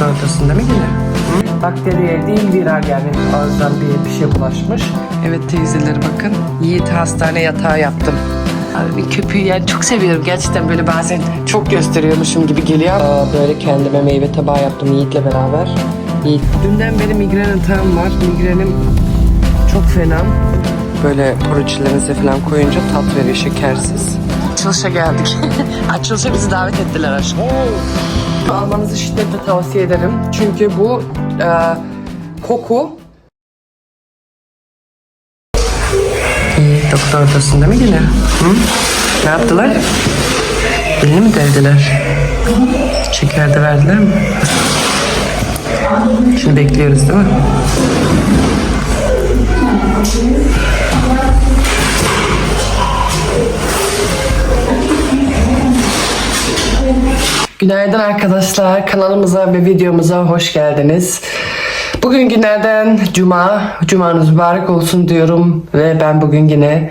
doktor odasında mı yine? Bakteriye değil viral yani ağızdan bir, bir şey bulaşmış. Evet teyzeleri bakın. Yiğit hastane yatağı yaptım. Abi bir köpüğü yani çok seviyorum. Gerçekten böyle bazen çok gösteriyormuşum gibi geliyor. Aa, böyle kendime meyve tabağı yaptım Yiğit'le beraber. Yiğit. Dünden beri migren atağım var. Migrenim çok fena. Böyle poruçlarınızı falan koyunca tat veriyor şekersiz. Açılışa geldik. Açılışa bizi davet ettiler aşkım. Almanızı şiddetle tavsiye ederim. Çünkü bu e, koku doktor odasında mı yine? Hı? Ne yaptılar? Elini mi deldiler? Şeker verdiler mi? Şimdi bekliyoruz değil mi? Günaydın arkadaşlar. Kanalımıza ve videomuza hoş geldiniz. Bugün günlerden cuma. Cumanız mübarek olsun diyorum. Ve ben bugün yine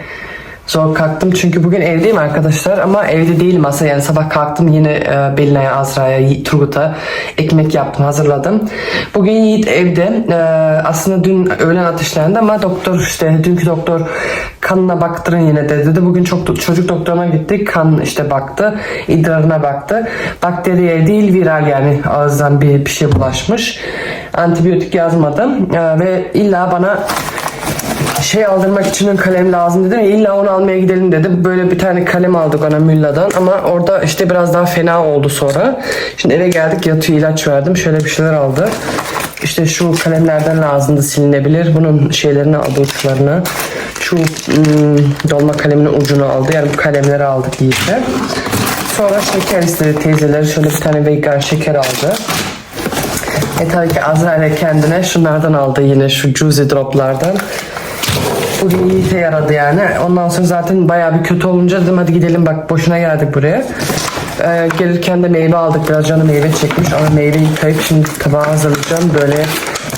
zor kalktım. Çünkü bugün evdeyim arkadaşlar. Ama evde değilim aslında. Yani sabah kalktım yine e, Belina'ya, Azra'ya, Turgut'a ekmek yaptım, hazırladım. Bugün Yiğit evde. E, aslında dün öğlen ateşlendi ama doktor işte dünkü doktor kanına baktırın yine de dedi. Bugün çok çocuk doktoruna gittik. Kan işte baktı. idrarına baktı. Bakteriye değil viral yani ağızdan bir, bir şey bulaşmış. Antibiyotik yazmadım. E, ve illa bana şey aldırmak için kalem lazım dedim. İlla onu almaya gidelim dedi. Böyle bir tane kalem aldık ona Mülla'dan ama orada işte biraz daha fena oldu sonra. Şimdi eve geldik yatıyor ilaç verdim. Şöyle bir şeyler aldı. İşte şu kalemlerden lazımdı silinebilir. Bunun şeylerini aldı uçlarını. Şu hmm, dolma kaleminin ucunu aldı. Yani bu kalemleri aldık iyice. Sonra şeker istedi teyzeleri. Şöyle bir tane vegan şeker aldı. E tabii ki Azra ile kendine şunlardan aldı yine şu Juicy Drop'lardan. Bugün iyi işe yaradı yani. Ondan sonra zaten bayağı bir kötü olunca dedim hadi gidelim bak boşuna geldik buraya. Ee, gelirken de meyve aldık. Biraz canı meyve çekmiş ama meyveyi yıkayıp şimdi tabağa hazırlayacağım. Böyle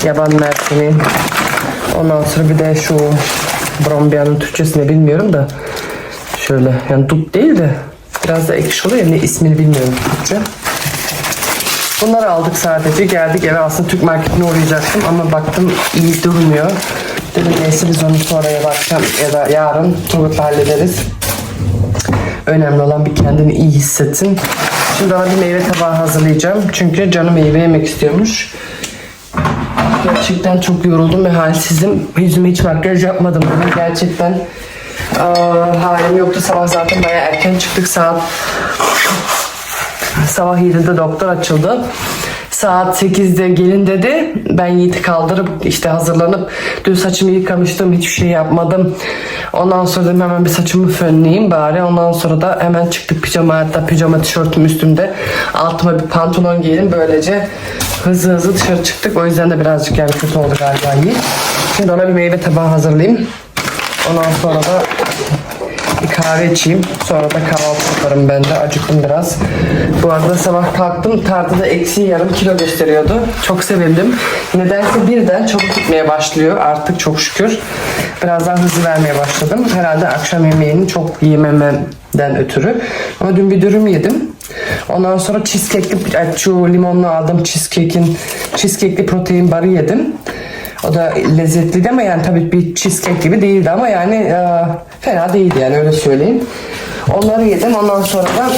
yaban mersini. Ondan sonra bir de şu brombiyanın Türkçesini bilmiyorum da. Şöyle yani dut değil de biraz da ekşi oluyor. Ne ismini bilmiyorum Türkçe. Bunları aldık sadece. Geldik eve aslında Türk marketine uğrayacaktım ama baktım iyi durmuyor. Neyse biz onu sonra ya da akşam ya da yarın Turgut'la hallederiz. Önemli olan bir kendini iyi hissetsin. Şimdi ona bir meyve tabağı hazırlayacağım. Çünkü canım meyve yemek istiyormuş. Gerçekten çok yoruldum ve halsizim. Yüzüme hiç makyaj yapmadım bugün. Gerçekten aa, halim yoktu. Sabah zaten bayağı erken çıktık. Saat Sabah 7'de doktor açıldı. Saat 8'de gelin dedi. Ben Yiğit'i kaldırıp işte hazırlanıp dün saçımı yıkamıştım. Hiçbir şey yapmadım. Ondan sonra dedim hemen bir saçımı fönleyeyim bari. Ondan sonra da hemen çıktık pijama hatta pijama tişörtüm üstümde. Altıma bir pantolon giydim. Böylece hızlı hızlı dışarı çıktık. O yüzden de birazcık yani kötü oldu galiba Yiğit. Şimdi ona bir meyve tabağı hazırlayayım. Ondan sonra da bir kahve içeyim. Sonra da kahvaltı yaparım ben de. Acıktım biraz. Bu arada sabah kalktım. Tartıda eksi yarım kilo gösteriyordu. Çok sevindim. Nedense birden çabuk gitmeye başlıyor. Artık çok şükür. Biraz daha hızlı vermeye başladım. Herhalde akşam yemeğini çok yemememden ötürü. Ama dün bir dürüm yedim. Ondan sonra cheesecake'li, şu limonlu aldım cheesecake'in cheesecake'li protein barı yedim. O da lezzetliydi ama yani tabii bir cheesecake gibi değildi ama yani e, fena değildi yani öyle söyleyeyim. Onları yedim. Ondan sonra da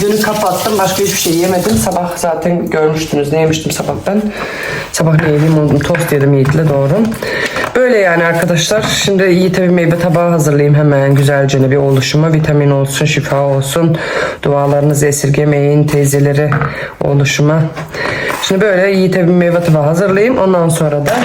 Günü kapattım. Başka hiçbir şey yemedim. Sabah zaten görmüştünüz. Ne yemiştim sabah ben? Sabah ne yedim unuttum. Tost yedim Yiğit'le doğru. Böyle yani arkadaşlar. Şimdi Yiğit'e bir meyve tabağı hazırlayayım hemen güzelce bir oluşuma. Vitamin olsun, şifa olsun. Dualarınızı esirgemeyin. Teyzeleri oluşuma. Şimdi böyle Yiğit'e bir meyve tabağı hazırlayayım. Ondan sonra da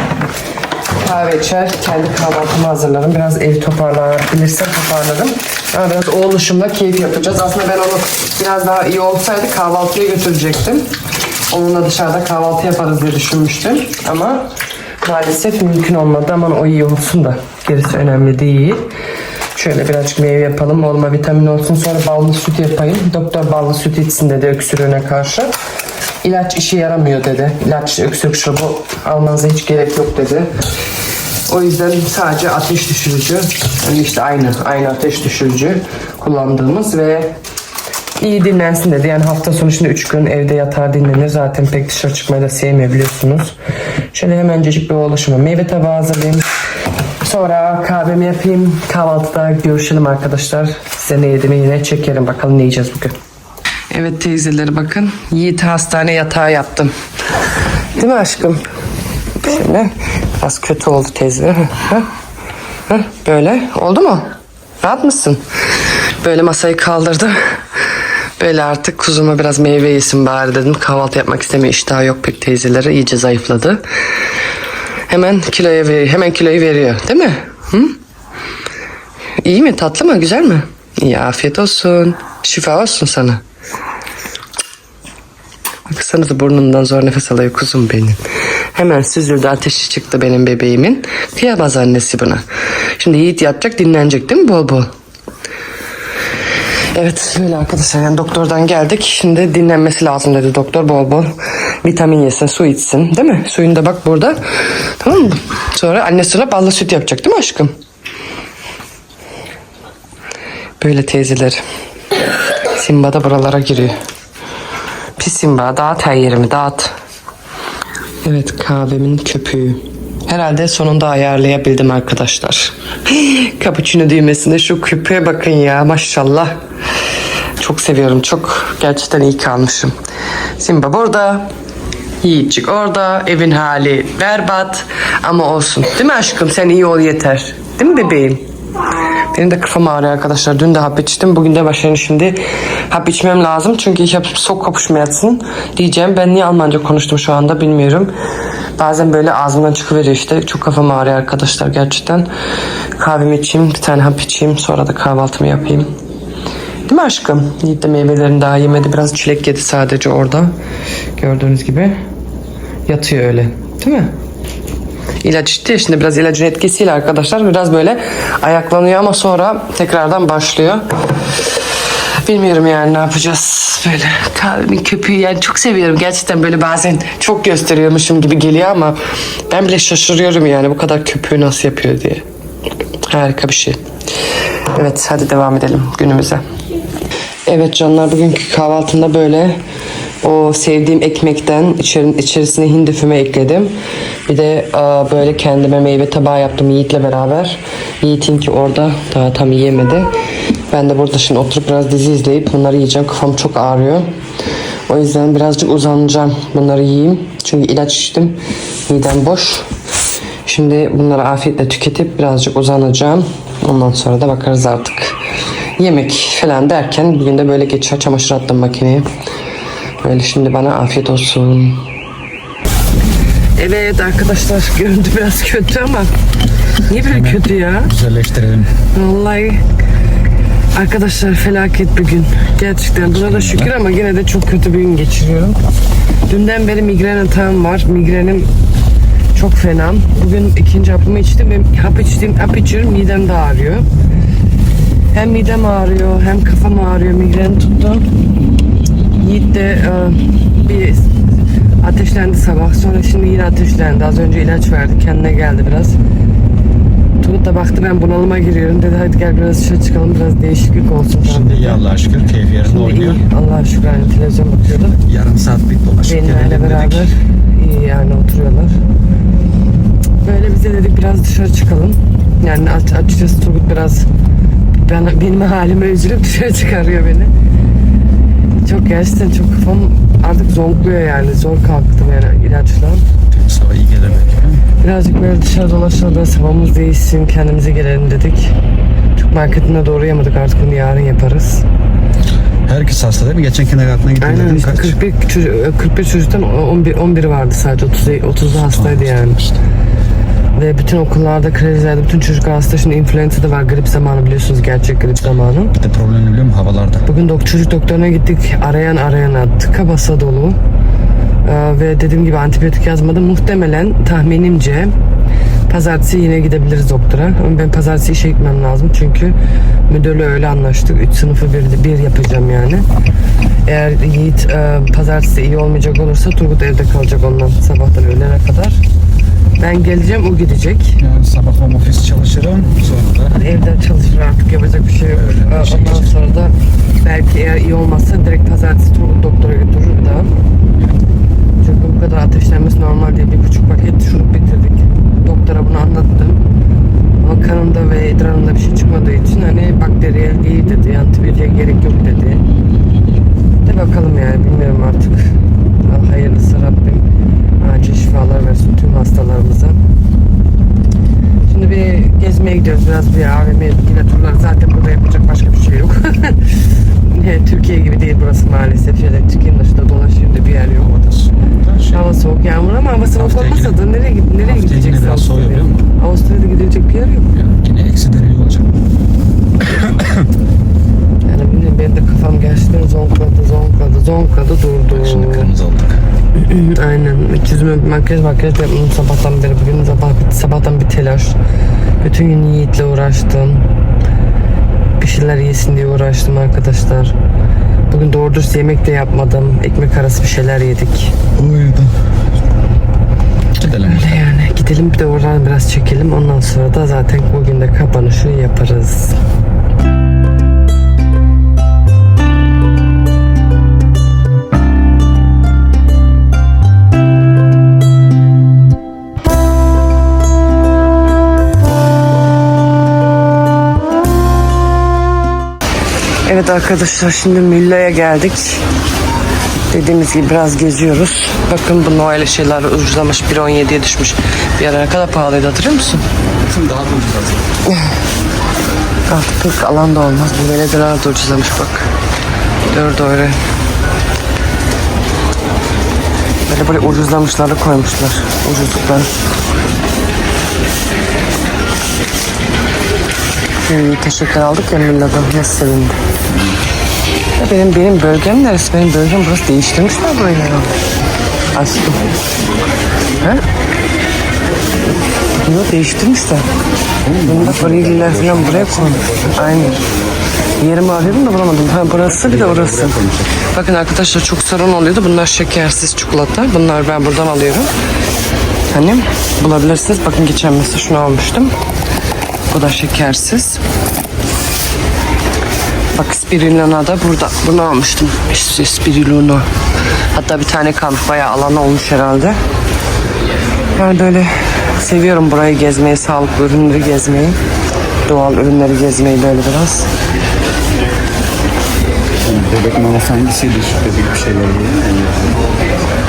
kahve içer, kendi kahvaltımı hazırlarım. Biraz evi toparlayabilirsem toparlarım. Ama biraz o oluşumla keyif yapacağız. Aslında ben onu biraz daha iyi olsaydı kahvaltıya götürecektim. Onunla dışarıda kahvaltı yaparız diye düşünmüştüm. Ama maalesef mümkün olmadı. Aman o iyi olsun da gerisi önemli değil. Şöyle birazcık meyve yapalım. Olma vitamin olsun. Sonra ballı süt yapayım. Doktor ballı süt içsin dedi öksürüğüne karşı. İlaç işe yaramıyor dedi. İlaç öksürük şurubu almanıza hiç gerek yok dedi. O yüzden sadece ateş düşürücü, yani işte aynı aynı ateş düşürücü kullandığımız ve iyi dinlensin dedi. Yani hafta sonu şimdi 3 gün evde yatar dinlenir. Zaten pek dışarı çıkmayı da sevmiyor biliyorsunuz. Şöyle hemencecik bir oluşuma meyve tabağı hazırlayayım. Sonra kahvemi yapayım. Kahvaltıda görüşelim arkadaşlar. Size ne yediğimi yine çekerim. Bakalım ne yiyeceğiz bugün. Evet teyzeleri bakın. Yiğit hastane yatağı yaptım. Değil mi aşkım? Şöyle biraz kötü oldu teyze. Hı, hı, hı. Böyle oldu mu? Rahat mısın? Böyle masayı kaldırdım. Böyle artık kuzuma biraz meyve yesin bari dedim. Kahvaltı yapmak istemiyor. İştahı yok pek teyzeleri. iyice zayıfladı. Hemen kiloya veriyor. Hemen kiloyu veriyor. Değil mi? Hı? İyi mi? Tatlı mı? Güzel mi? İyi afiyet olsun. Şifa olsun sana. Baksana da burnundan zor nefes alıyor kuzum benim. Hemen süzüldü ateşi çıktı benim bebeğimin. Kıyamaz annesi buna. Şimdi Yiğit yatacak dinlenecek değil mi bol bol? Evet böyle arkadaşlar yani doktordan geldik. Şimdi dinlenmesi lazım dedi doktor bol bol. Vitamin yesin su içsin değil mi? Suyunu da bak burada. Tamam mı? Sonra annesine ballı süt yapacak değil mi aşkım? Böyle teyzeler. Simba da buralara giriyor. Pis Simba dağıt her yerimi dağıt. Evet kahvemin köpüğü. Herhalde sonunda ayarlayabildim arkadaşlar. Cappuccino düğmesinde şu köpüğe bakın ya maşallah. Çok seviyorum çok. Gerçekten iyi kalmışım. Simba burada. Yiğitçik orada. Evin hali berbat. Ama olsun. Değil mi aşkım? Sen iyi ol yeter. Değil mi bebeğim? Benim de kafam ağrıyor arkadaşlar. Dün de hap içtim. Bugün de başlayın şimdi hap içmem lazım. Çünkü hep sok kapışmayasın diyeceğim. Ben niye Almanca konuştum şu anda bilmiyorum. Bazen böyle ağzımdan çıkıveriyor işte. Çok kafam ağrıyor arkadaşlar gerçekten. Kahvemi içeyim. Bir tane hap içeyim. Sonra da kahvaltımı yapayım. Değil mi aşkım? Yiğit de meyvelerini daha yemedi. Biraz çilek yedi sadece orada. Gördüğünüz gibi. Yatıyor öyle. Değil mi? İlaç içti şimdi biraz ilacın etkisiyle arkadaşlar biraz böyle ayaklanıyor ama sonra tekrardan başlıyor. Bilmiyorum yani ne yapacağız böyle kahvemin köpüğü yani çok seviyorum gerçekten böyle bazen çok gösteriyormuşum gibi geliyor ama ben bile şaşırıyorum yani bu kadar köpüğü nasıl yapıyor diye. Harika bir şey. Evet hadi devam edelim günümüze. Evet canlar bugünkü kahvaltımda böyle o sevdiğim ekmekten içerisine hindi füme ekledim. Bir de aa, böyle kendime meyve tabağı yaptım Yiğit'le beraber. Yiğit'inki orada daha tam yiyemedi. Ben de burada şimdi oturup biraz dizi izleyip bunları yiyeceğim. Kafam çok ağrıyor. O yüzden birazcık uzanacağım. Bunları yiyeyim. Çünkü ilaç içtim. Midem boş. Şimdi bunları afiyetle tüketip birazcık uzanacağım. Ondan sonra da bakarız artık. Yemek falan derken bugün de böyle geçer çamaşır attım makineye. Böyle şimdi bana afiyet olsun. Evet arkadaşlar görüntü biraz kötü ama niye böyle kötü ya? Güzelleştirelim. Vallahi arkadaşlar felaket bir gün. Gerçekten buna da şükür ama yine de çok kötü bir gün geçiriyorum. Dünden beri migren atağım var. Migrenim çok fena. Bugün ikinci hapımı içtim. Ve hap içtiğim, hap içiyorum midem de ağrıyor. Hem midem ağrıyor hem kafam ağrıyor. Migren tuttu. Yiğit de e, bir ateşlendi sabah. Sonra şimdi yine ateşlendi. Az önce ilaç verdi. Kendine geldi biraz. Turgut da baktı ben bunalıma giriyorum. Dedi hadi gel biraz dışarı çıkalım. Biraz değişiklik olsun Şimdi dedi. iyi Allah'a şükür keyif yerinde Şimdi oynuyor. iyi. Allah'a şükür aynı televizyon bakıyordu. Yarım saat bir dolaşıp Benimle beraber dedik. iyi yani oturuyorlar. Böyle bize dedik biraz dışarı çıkalım. Yani aç- açıkçası Turgut biraz bana, benim halime üzülüp dışarı çıkarıyor beni. Çok gerçekten çok kafam artık zonkluyor yani. Zor kalktım yani ilaçla. Hava iyi gelir belki. Birazcık böyle dışarı dolaşalım, biraz havamız değişsin, kendimize gelelim dedik. Çok marketine doğru yamadık artık onu yarın yaparız. Herkes hasta değil mi? Geçen kindergarten'a gittim Aynen dedim işte kaç? 41, çocuk, 41 çocuktan 11, 11 vardı sadece 30, 30'da hastaydı yani. Ve bütün okullarda, krizlerde bütün çocuklar hasta. Şimdi influenza da var. Grip zamanı biliyorsunuz gerçek grip zamanı. Bir de problem ne biliyor musun? Havalarda. Bugün dok çocuk doktoruna gittik. Arayan arayana tıka basa dolu. Ee, ve dediğim gibi antibiyotik yazmadı. Muhtemelen tahminimce pazartesi yine gidebiliriz doktora. Ama ben pazartesi işe gitmem lazım. Çünkü müdürle öyle anlaştık. 3 sınıfı bir, bir yapacağım yani. Eğer Yiğit e, pazartesi iyi olmayacak olursa Turgut evde kalacak ondan sabahtan öğlene kadar. Ben geleceğim o gidecek. Yani sabah home office çalışırım. Sonra da Evden çalışır artık yapacak bir şey yok. Öyle bir Ondan şey geçer. sonra da belki eğer iyi olmazsa direkt pazartesi doktora götürür da. Çünkü bu kadar ateşlenmesi normal değil. Bir buçuk paket şurup bitirdik. Doktora bunu anlattım. Ama kanında ve idrarında bir şey çıkmadığı için hani bakteriyel değil dedi. Antibiyotiğe gerek yok dedi. De bakalım yani bilmiyorum artık. Hayırlısı Rabbim acil şifalar versin tüm hastalarımıza. Şimdi bir gezmeye gidiyoruz biraz bir AVM yine turlar zaten burada yapacak başka bir şey yok. Yani Türkiye gibi değil burası maalesef. Şöyle Türkiye'nin dışında dolaşayım da bir yer yok. Hava soğuk yağmur ama hava soğuk olmasa da nereye, nereye gideceksin? musun? Avustralya'da gidilecek bir yer yok. Ya yine eksi derece olacak. Yani bilmiyorum benim de kafam gerçekten zonkladı, zonkladı, zonkladı durdu. Şimdi kırmızı olduk. Aynen. İlk yüzüme makyaj makyaj yapmadım sabahtan beri. Bugün sabah, sabahtan bir telaş. Bütün gün Yiğit'le uğraştım. Bir şeyler yesin diye uğraştım arkadaşlar. Bugün doğru dürüst yemek de yapmadım. Ekmek arası bir şeyler yedik. Uyudu. Gidelim. Öyle yani. Gidelim bir de oradan biraz çekelim. Ondan sonra da zaten bugün de kapanışı yaparız. Evet arkadaşlar şimdi Mülla'ya geldik. Dediğimiz gibi biraz geziyoruz. Bakın bu Noel'e şeyler ucuzlamış. 1.17'ye düşmüş. Bir ara ne kadar pahalıydı hatırlıyor musun? Şimdi daha da ucuz Artık pek alan da olmaz. Bu belediyeler de ucuzlamış bak. Dört öyle. Böyle böyle ucuzlamışları koymuşlar. Ucuzlukları. Hmm, teşekkür aldık ya Milla'dan. Nasıl sevindim. Ya benim benim bölgem neresi? Benim bölgem burası değiştirmişler burayı. ya. Aşkım. He? Yok değiştirmişler. Benim bak variller falan buraya koymuş. Aynen. Yerimi arıyordum da bulamadım. Ha burası bir de orası. Bakın arkadaşlar çok sorun oluyordu. Bunlar şekersiz çikolata. Bunlar ben buradan alıyorum. Hani bulabilirsiniz. Bakın geçen mesela şunu almıştım. Da şekersiz. Bak spirulina da burada. Bunu almıştım. İşte spirulina. Hatta bir tane kalmış. Bayağı alan olmuş herhalde. Yani böyle seviyorum burayı gezmeyi, sağlıklı ürünleri gezmeyi. Doğal ürünleri gezmeyi böyle biraz. Bebek maması hangisiydi? Şu bebek bir şeyler yiyor.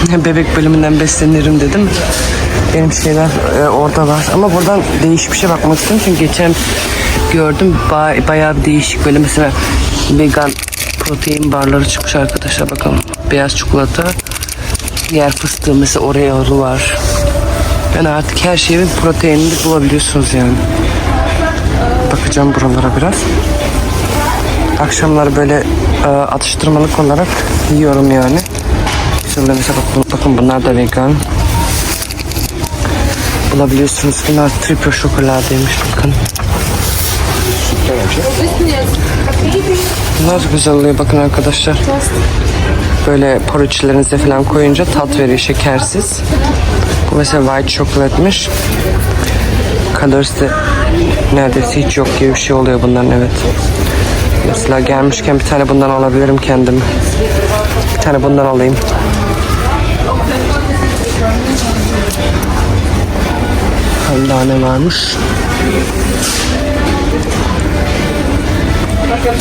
Bebek bölümünden beslenirim dedim. Benim şeyler e, orada var. Ama buradan değişik bir şey bakmak istiyorum. Çünkü geçen gördüm ba- bayağı bir değişik böyle mesela vegan protein barları çıkmış arkadaşlar bakalım. Beyaz çikolata, yer fıstığı mesela Oreo'lu var. Yani artık her şeyin proteinini bulabiliyorsunuz yani. Bakacağım buralara biraz. Akşamları böyle e, atıştırmalık olarak yiyorum yani. Şurada mesela bakın, bakın bunlar da vegan. Bulabiliyorsunuz. Bunlar triple şokoladeymiş bakın. Bunlar güzel oluyor bakın arkadaşlar. Böyle poruçlarınıza falan koyunca tat veriyor şekersiz. Bu mesela white çikolatmış. Kalorisi de neredeyse hiç yok gibi bir şey oluyor bunların evet. Mesela gelmişken bir tane bundan alabilirim kendim. Bir tane bundan alayım. Bakalım daha varmış.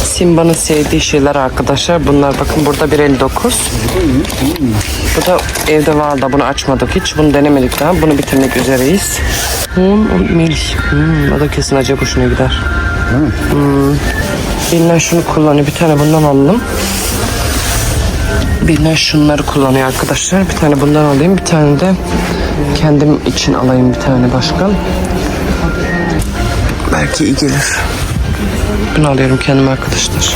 Simba'nın sevdiği şeyler arkadaşlar. Bunlar bakın burada 1.59. Bu da evde var da bunu açmadık hiç. Bunu denemedik daha. Bunu bitirmek üzereyiz. Un, milk. Hmm, o da kesin acayip hoşuna gider. Hmm. Bilinen şunu kullanıyor. Bir tane bundan alalım. Bilinen şunları kullanıyor arkadaşlar. Bir tane bundan alayım. Bir tane de kendim için alayım bir tane başka. Belki iyi gelir. Bunu alıyorum kendim arkadaşlar.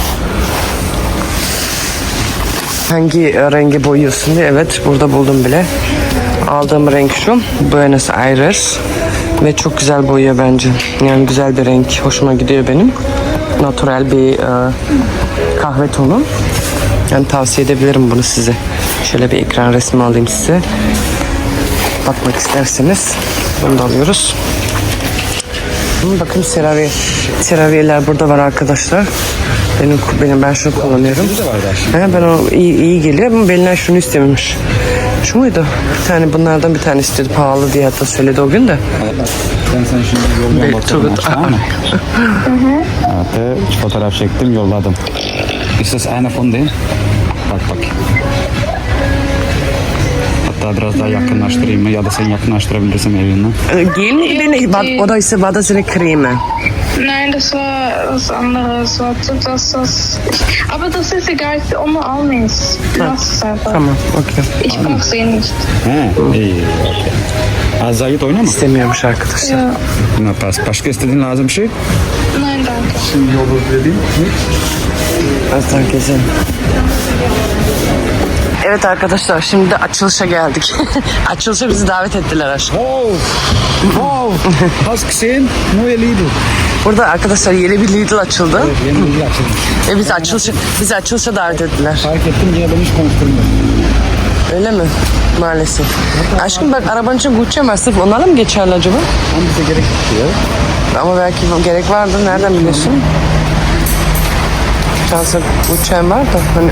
Hangi rengi boyuyorsun diye evet burada buldum bile. Aldığım renk şu. Buenos Aires. Ve çok güzel boyuyor bence. Yani güzel bir renk. Hoşuma gidiyor benim. Natural bir e, kahve tonu. Yani tavsiye edebilirim bunu size. Şöyle bir ekran resmi alayım size. Bakmak isterseniz bunu da alıyoruz. Bakın seraviye. Seraviyeler burada var arkadaşlar. Benim, benim ben şunu kullanıyorum. He, ben o iyi, iyi geliyor ama Belinay şunu istememiş. Şu muydu? Bir tane bunlardan bir tane istedi pahalı diye hatta söyledi o gün de. Ben sana şimdi bakalım Turgut- tamam mı? evet, fotoğraf çektim yolladım. İstas aynı fon değil. Bak Hatta biraz daha yakınlaştırayım mı ya da sen yakınlaştırabilirsin evinden. Ee, Gel mi beni? Bak, o da ise bana seine Creme. Nein, das war was anderes. Warte, das das. Aber das ist egal, onu almayız. Lass es einfach. Tamam, okey. Ich brauch sie nicht. He, iyi. okey. Azayit oynama. İstemiyormuş arkadaşlar. Ja. Buna pas. Başka istediğin lazım bir şey? Nein, danke. Şimdi yolu dedim. Azdan gezelim. Evet arkadaşlar şimdi açılışa geldik. açılışa bizi davet ettiler aşkım. Wow! Wow! Hast gesehen? Neue Lidl. Burada arkadaşlar yeni bir Lidl açıldı. Yeni Lidl açıldı. Ve bizi açılışa, bizi açılışa davet ettiler. Fark ettim yine ben hiç konuşturmadım. Öyle mi? Maalesef. Aşkım bak arabanın için Gucci var. Sırf onlarla mı geçerli acaba? Ama bize gerek yok ya. Ama belki gerek vardır. Nereden biliyorsun? Şansa Gucci'm var da. Hani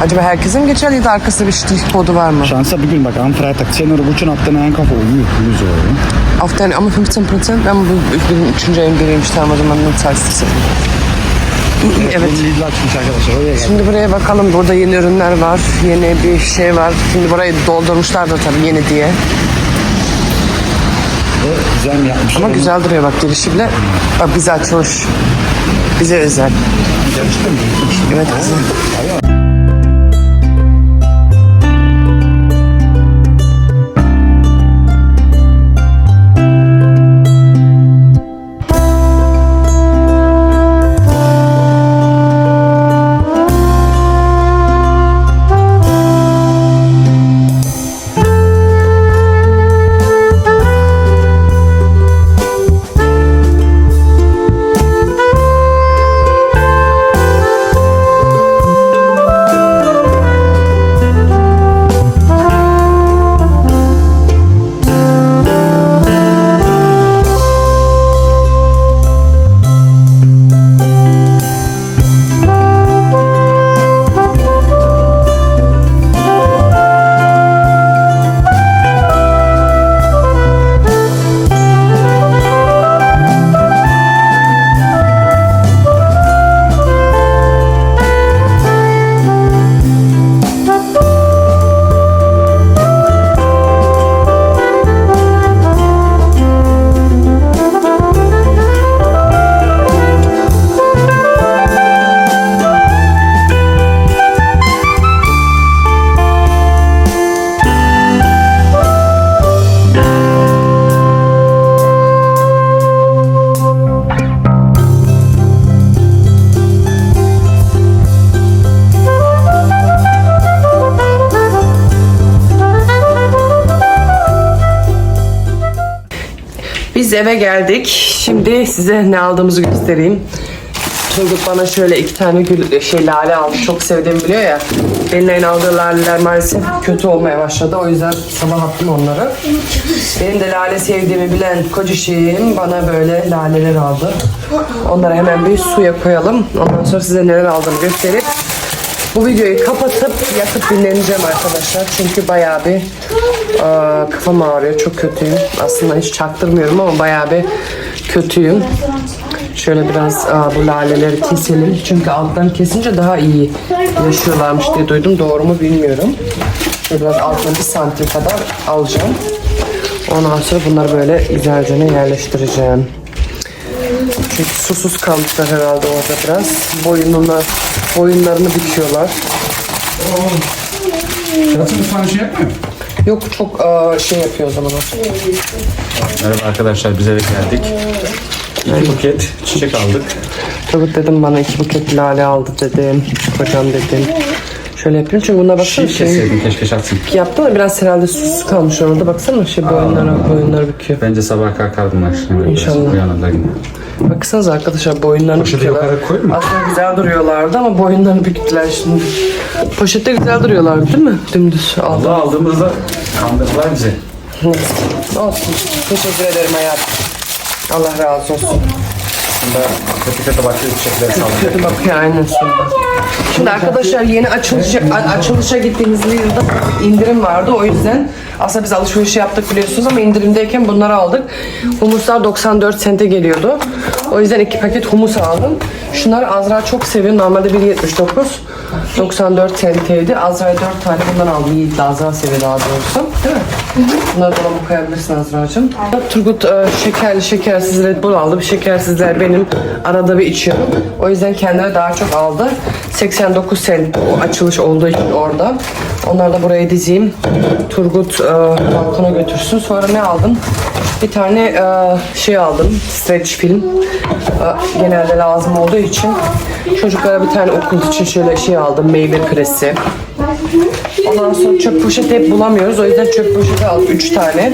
acaba herkesin geçerli ya da arkasında bir ştrih kodu var mı? Şansa bir gün bak am Freitag 10 Euro Gutschein auf deinen Einkauf. Oh, 100 Euro. Auf deine, ama 15 Prozent. Ben bu benim üçüncü ayın biriymiş. Tamam o zaman. İyi, iyi, evet. Lidl açmış arkadaşlar. Oraya gel. Şimdi buraya bakalım. Burada yeni ürünler var. Yeni bir şey var. Şimdi burayı doldurmuşlar da tabii yeni diye. Güzel mi yapmışlar? Ama güzel duruyor bak girişi bile. Bak bize açılış. Bize özel. Evet güzel. Biz eve geldik. Şimdi size ne aldığımızı göstereyim. Turgut bana şöyle iki tane gül, şey lale aldı. Çok sevdiğimi biliyor ya. Belinay'ın aldığı laleler maalesef kötü olmaya başladı. O yüzden sabah attım onları. Benim de lale sevdiğimi bilen kocacığım bana böyle laleler aldı. Onları hemen bir suya koyalım. Ondan sonra size neler aldığımı gösterip bu videoyu kapatıp yatıp dinleneceğim arkadaşlar. Çünkü bayağı bir aa, kafam ağrıyor. Çok kötüyüm. Aslında hiç çaktırmıyorum ama bayağı bir kötüyüm. Şöyle biraz aa, bu laleleri keselim. Çünkü alttan kesince daha iyi yaşıyorlarmış diye duydum. Doğru mu bilmiyorum. Şöyle biraz alttan bir santim kadar alacağım. Ondan sonra bunları böyle güzelce yerleştireceğim. Çünkü susuz kalmışlar herhalde orada biraz. Boyunlar, boyunlarını büküyorlar. Nasıl bir tane şey yapmıyor? Yok çok aa, şey yapıyor o zaman. Merhaba arkadaşlar biz eve geldik. İki buket çiçek aldık. Turgut dedim bana iki buket lale aldı dedim. Kocam dedim. Şöyle yapayım çünkü buna baksana Şey şey. kesseydin keşke şatsın. Yaptım da biraz herhalde susuz kalmış orada. Baksana şey boyunları, boyunları büküyor. Bence sabah kalkardılar. Evet, İnşallah. Uyanırlar yine. Baksanıza arkadaşlar boyunlarını Poşeti büküyorlar. yukarı koyma. Aslında güzel duruyorlardı ama boyunlarını büktüler şimdi. Poşette güzel duruyorlardı değil mi? Dümdüz. Allah aldığımızda kandırdılar bizi. Neyse. Olsun. Teşekkür ederim hayatım. Allah razı olsun. aslında kötü kötü bakıyor çiçekleri sağlıyor. Kötü bakıyor aynen şimdi. Şimdi arkadaşlar yeni açılışa, açılışa gittiğimiz yılda indirim vardı. O yüzden aslında biz alışveriş yaptık biliyorsunuz ama indirimdeyken bunları aldık. Humuslar 94 sente geliyordu. O yüzden iki paket humus aldım. Şunları Azra çok seviyor. Normalde 1.79. 94 senteydi. Azra'ya 4 tane bundan aldım. Yiğit de Azra seviyor daha doğrusu. Değil mi? Bunları dolaba koyabilirsin Azra'cığım. Turgut e, şekerli şekersiz Red Bull aldı. Şekersizler benim arada bir içiyorum. O yüzden kendine daha çok aldı. 89 sent o açılış olduğu için orada. Onları da buraya dizeyim. Turgut e, balkona götürsün. Sonra ne aldım? Bir tane e, şey aldım. Stretch film. E, genelde lazım olduğu için. Çocuklara bir tane okul için şöyle şey aldım. Meyve küresi. Ondan sonra çöp poşeti hep bulamıyoruz. O yüzden çöp poşeti aldık 3 tane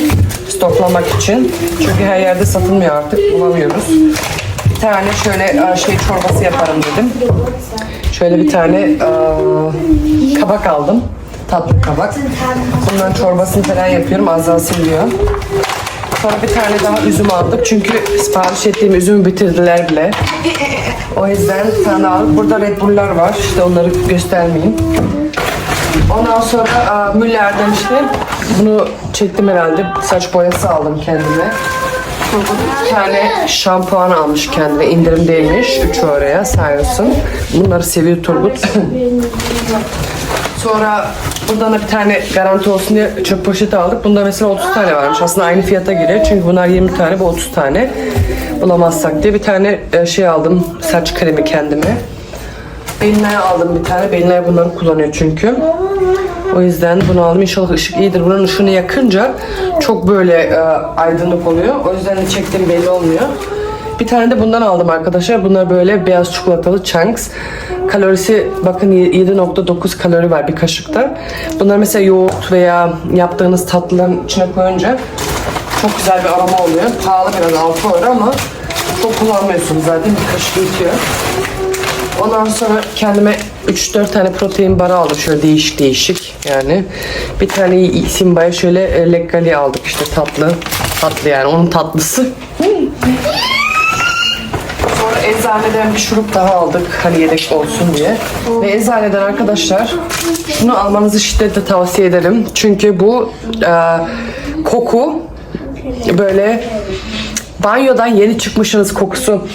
stoklamak için. Çünkü her yerde satılmıyor artık. Bulamıyoruz. Bir tane şöyle e, şey çorbası yaparım dedim. Şöyle bir tane e, kabak aldım. Tatlı kabak. Bundan çorbasını falan yapıyorum. Az daha seviyor. Sonra bir tane daha üzüm aldık. Çünkü sipariş ettiğim üzümü bitirdiler bile. O yüzden bir tane aldık. Burada Red Bull'lar var. İşte onları göstermeyeyim. Ondan sonra Müller'den işte bunu çektim herhalde. Saç boyası aldım kendime. Bir tane şampuan almış kendine. indirimdeymiş. 3 oraya sağ olsun. Bunları seviyor Turgut. Sonra buradan da bir tane garanti olsun diye çöp poşeti aldık. Bunda mesela 30 tane varmış. Aslında aynı fiyata giriyor. Çünkü bunlar 20 tane, bu 30 tane. Bulamazsak diye bir tane e, şey aldım. Saç kremi kendime. Belinay'a aldım bir tane. Belinay bunları kullanıyor çünkü. O yüzden bunu aldım. İnşallah ışık iyidir. Bunun ışığını yakınca çok böyle e, aydınlık oluyor. O yüzden de çektiğim belli olmuyor. Bir tane de bundan aldım arkadaşlar. Bunlar böyle beyaz çikolatalı chunks. Kalorisi bakın 7.9 kalori var bir kaşıkta. Bunlar mesela yoğurt veya yaptığınız tatlıların içine koyunca çok güzel bir aroma oluyor. Pahalı biraz 6 euro ama çok kullanmıyorsunuz zaten. Bir kaşık yetiyor. Ondan sonra kendime 3-4 tane protein barı aldım şöyle değişik değişik yani. Bir tane Simba'ya şöyle e, Lekgali aldık işte tatlı. Tatlı yani onun tatlısı. Eczaneden bir şurup daha aldık hani yedek olsun diye. Ve eczaneden arkadaşlar şunu almanızı şiddetle tavsiye ederim. Çünkü bu e, koku böyle banyodan yeni çıkmışsınız kokusu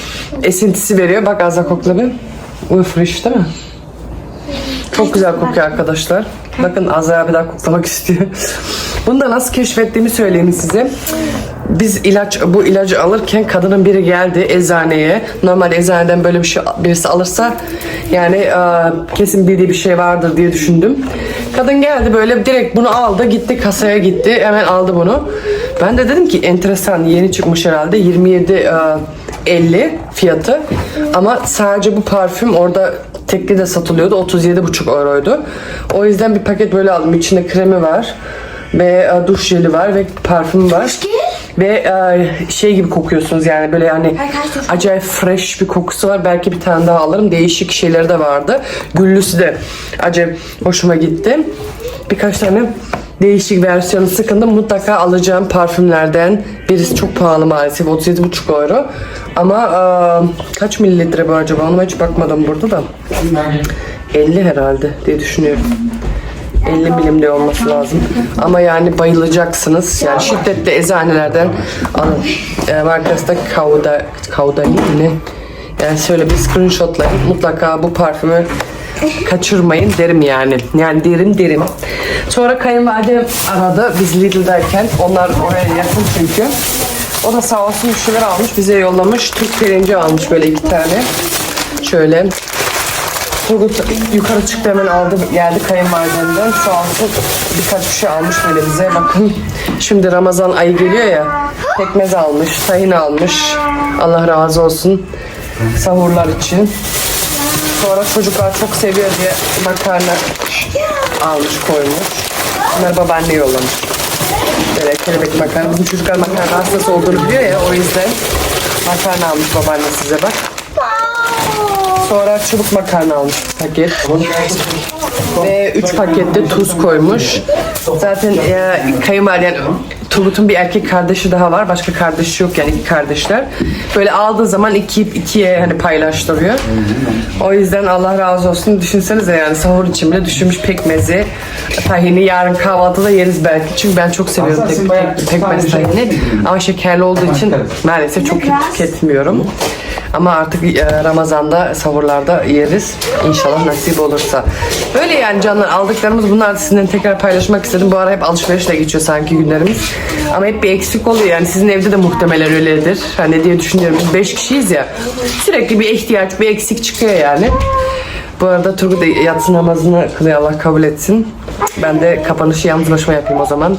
esintisi veriyor. Bak az daha kokla bir. Uy değil mi? Çok güzel kokuyor arkadaşlar. Bakın Azra bir daha koklamak istiyor. Bunu da nasıl keşfettiğimi söyleyeyim size. Biz ilaç bu ilacı alırken kadının biri geldi eczaneye. Normal eczaneden böyle bir şey birisi alırsa yani e, kesin bildiği bir şey vardır diye düşündüm. Kadın geldi böyle direkt bunu aldı gitti kasaya gitti hemen aldı bunu. Ben de dedim ki enteresan yeni çıkmış herhalde 27 e, 50 fiyatı ama sadece bu parfüm orada tekli de satılıyordu 37,5 euroydu. O yüzden bir paket böyle aldım. İçinde kremi var ve e, duş jeli var ve parfüm var. Ve e, şey gibi kokuyorsunuz yani böyle yani acayip fresh bir kokusu var. Belki bir tane daha alırım. Değişik şeyleri de vardı. Güllüsü de acayip hoşuma gitti. Birkaç tane değişik versiyonu sıkındım. Mutlaka alacağım parfümlerden. Birisi çok pahalı maalesef 37,5 euro. Ama e, kaç mililitre bu acaba? Ona hiç bakmadım burada da. 50 herhalde diye düşünüyorum. 50 milimde olması lazım. Ama yani bayılacaksınız. Yani şiddetle eczanelerden alın. E, markası da Kauda, Kaudali ne? Yani şöyle bir screenshotlayın. Mutlaka bu parfümü kaçırmayın derim yani. Yani derim derim. Sonra kayınvalidem aradı biz Lidl'dayken. Onlar oraya yakın çünkü. O da sağ olsun bir şeyler almış bize yollamış. Türk pirinci almış böyle iki tane. Şöyle Turgut yukarı çıktı hemen aldı geldi kayınvalidemden. Sağ olsun birkaç bir şey almış böyle bize. Bakın şimdi Ramazan ayı geliyor ya. Pekmez almış, tahin almış. Allah razı olsun. Sahurlar için. Sonra çocuklar çok seviyor diye makarna almış koymuş. Bunları babaanne yollamış. Böyle kelebek makarna. Bizim çocuklar makarna hastası olduğunu biliyor ya o yüzden makarna almış babaanne size bak. Sonra çubuk makarna almış bir paket. Ve 3 pakette tuz koymuş. Zaten e, kayınvaliden Turgut'un bir erkek kardeşi daha var. Başka kardeşi yok yani iki kardeşler. Böyle aldığı zaman iki, ikiye hani paylaştırıyor. O yüzden Allah razı olsun. Düşünsenize yani sahur için bile düşünmüş pekmezi, tahini yarın kahvaltıda yeriz belki. Çünkü ben çok seviyorum bayağı pek- pekmez şey tahini. Ama şekerli olduğu için maalesef çok tüketmiyorum. Ama artık e, Ramazan'da sahurlarda yeriz. İnşallah nasip olursa. Böyle yani canlar aldıklarımız bunlar sizinle tekrar paylaşmak istedim. Bu ara hep alışverişle geçiyor sanki günlerimiz. Ama hep bir eksik oluyor yani sizin evde de muhtemelen öyledir. Hani diye düşünüyorum. Biz 5 kişiyiz ya. Sürekli bir ihtiyaç, bir eksik çıkıyor yani. Bu arada Turgut yatsı namazını kılıyor Allah kabul etsin. Ben de kapanışı yalnız başıma yapayım o zaman.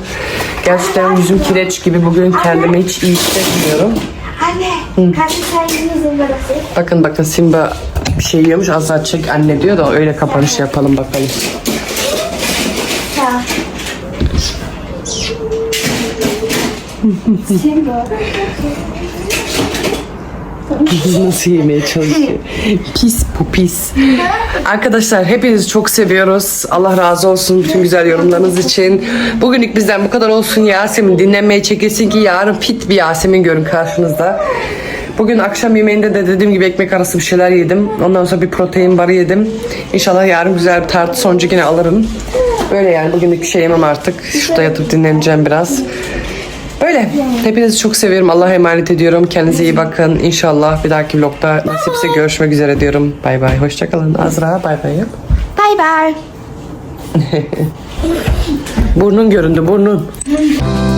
Gerçekten yüzüm kireç gibi bugün kendimi hiç iyi hissetmiyorum. Anne, kaç sayımızın burası? Bakın bakın Simba bir şey yiyormuş az daha çek anne diyor da öyle kapanış yapalım bakalım. Simba. Nasıl yemeye çalışıyor? Pis bu pis. Arkadaşlar hepinizi çok seviyoruz. Allah razı olsun bütün güzel yorumlarınız için. Bugünlük bizden bu kadar olsun Yasemin. Dinlenmeye çekilsin ki yarın fit bir Yasemin görün karşınızda. Bugün akşam yemeğinde de dediğim gibi ekmek arası bir şeyler yedim. Ondan sonra bir protein barı yedim. İnşallah yarın güzel bir tartı sonucu yine alırım. Böyle yani bugünlük bir şey yemem artık. Şurada yatıp dinleneceğim biraz. Böyle. Hepinizi çok seviyorum. Allah'a emanet ediyorum. Kendinize iyi bakın. İnşallah bir dahaki vlogda nasipse görüşmek üzere diyorum. Bay bay. Hoşçakalın. Azra bay bay yap. Bay bay. Burnun göründü burnun.